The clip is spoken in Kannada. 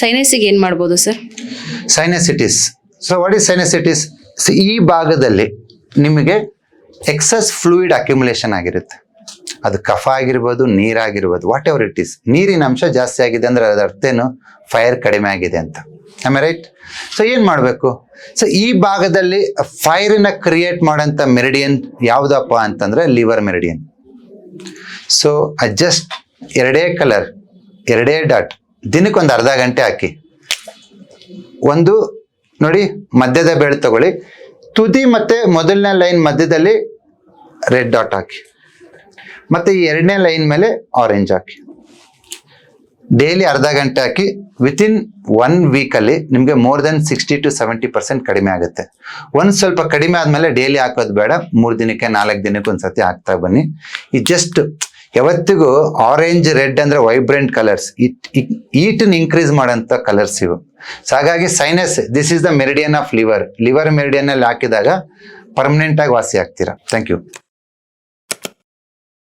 ಸೈನಸಿಗೆ ಏನು ಮಾಡ್ಬೋದು sir sinusitis so what is sinusitis ಈ ಭಾಗದಲ್ಲಿ ನಿಮಗೆ ಎಕ್ಸಸ್ ಫ್ಲೂಯಿಡ್ ಅಕ್ಯುಮುಲೇಷನ್ ಆಗಿರುತ್ತೆ. ಅದು ಕಫ ಆಗಿರ್ಬೋದು ನೀರಾಗಿರ್ಬೋದು ವಾಟ್ ಎವರ್ ಇಟ್ ಈಸ್ ನೀರಿನ ಅಂಶ ಜಾಸ್ತಿ ಆಗಿದೆ ಅಂದರೆ ಅದರ ಅರ್ಥೇನು ಫೈರ್ ಕಡಿಮೆ ಆಗಿದೆ ಅಂತ. ಆಮೇಲೆ ರೈಟ್ ಸೊ ಏನು ಮಾಡಬೇಕು? ಸೊ ಈ ಭಾಗದಲ್ಲಿ ಫೈರಿನ ಕ್ರಿಯೇಟ್ ಮಾಡೋಂಥ ಮೆರಿಡಿಯನ್ ಯಾವುದಪ್ಪ ಅಂತಂದರೆ ಲಿವರ್ ಮೆರಿಡಿಯನ್ ಸೊ ಅಡ್ಜಸ್ಟ್ ಎರಡೇ ಕಲರ್ ಎರಡೇ ಡಾಟ್ ದಿನಕ್ಕೊಂದು ಅರ್ಧ ಗಂಟೆ ಹಾಕಿ. ಒಂದು, ನೋಡಿ, ಮಧ್ಯದ ಬೆಳೆ ತಗೊಳ್ಳಿ. ತುದಿ ಮತ್ತೆ ಮೊದಲನೇ ಲೈನ್ ಮಧ್ಯದಲ್ಲಿ ರೆಡ್ ಡಾಟ್ ಹಾಕಿ. ಮತ್ತೆ ಈ ಎರಡನೇ ಲೈನ್ ಮೇಲೆ ಆರೆಂಜ್ ಹಾಕಿ. ಡೈಲಿ ಅರ್ಧ ಗಂಟೆ ಹಾಕಿ. ವಿತಿನ್ ಒನ್ ವೀಕಲ್ಲಿ ನಿಮಗೆ more than sixty to seventy percent ಕಡಿಮೆ ಆಗುತ್ತೆ. ಒಂದು ಸ್ವಲ್ಪ ಕಡಿಮೆ ಆದಮೇಲೆ ಡೈಲಿ ಹಾಕೋದು ಬೇಡ. ಮೂರು ದಿನಕ್ಕೆ, ನಾಲ್ಕು ದಿನಕ್ಕೆ ಒಂದ್ಸತಿ ಹಾಕ್ತಾ ಬನ್ನಿ. ಈ ಜಸ್ಟ್ ಯಾವತ್ತಿಗೂ ಆರೆಂಜ್ ರೆಡ್ ಅಂದ್ರೆ ವೈಬ್ರೆಂಟ್ ಕಲರ್ಸ್ ಈಟನ್ ಇನ್ಕ್ರೀಸ್ ಮಾಡೋಂಥ ಕಲರ್ಸ್ ಇವು. ಸೊ ಹಾಗಾಗಿ sinus this is the meridian of liver liver meridian ಅಲ್ಲಿ ಹಾಕಿದಾಗ ಪರ್ಮನೆಂಟ್ ಆಗಿ ವಾಸಿ ಆಗ್ತೀರಾ. Thank you